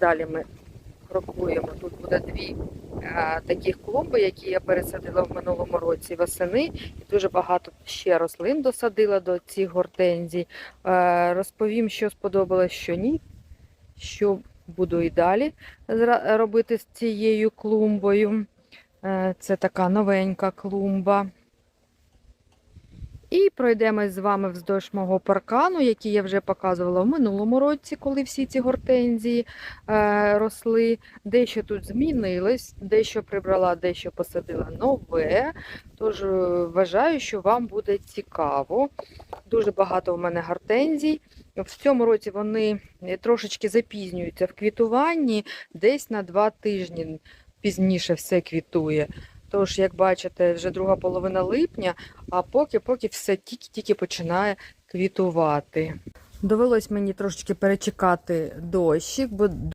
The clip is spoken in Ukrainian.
Далі ми крокуємо. Тут буде дві е, таких клумби, які я пересадила в минулому році восени. І дуже багато ще рослин досадила до цих гортензій. Е, розповім, що сподобалось, що ні. Що буду і далі робити з цією клумбою. Е, Це така новенька клумба. І пройдемось з вами вздовж мого паркану, який я вже показувала в минулому році, коли всі ці гортензії е, росли. Дещо тут змінилось, дещо прибрала, дещо посадила нове. Тож е, вважаю, що вам буде цікаво. Дуже багато в мене гортензій. В цьому році вони трошечки запізнюються в квітуванні, десь на два тижні пізніше все квітує. Тож, як бачите, вже друга половина липня, а поки поки все тільки-тільки починає квітувати. Довелось мені трошечки перечекати дощик, бо